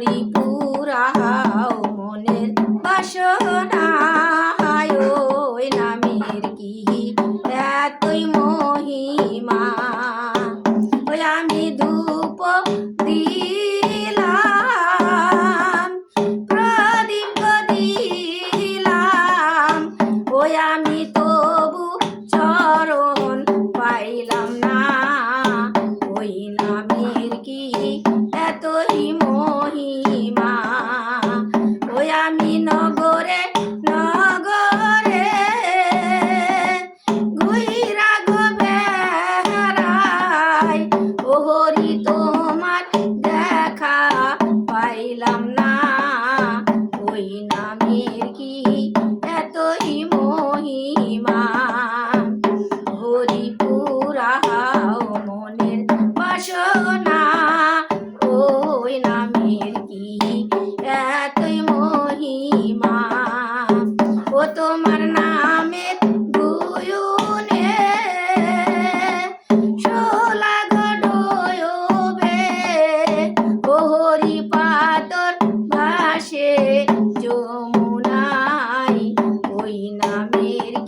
হরিপুরাও মনের বাসনা ওই নামের কি এতই মহিমা? ওই আমি ধূপ দিলাম, প্রদীপ দিলাম। ওই আমি তবু পাইলাম না। ওই নামের কি এতই মহিমা? হরিপুরা মনের বাসনা। ওই নামের কি এতই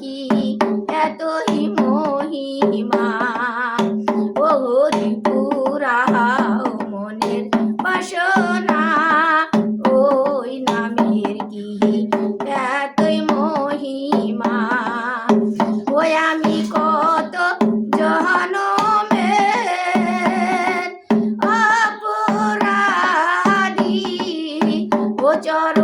কি? এতই মহিমা ও হরি মনের বাসনা। ওই নামের কি? এতই মহিমা। ওই আমি কত জনমের অপরাধী। ও চরণ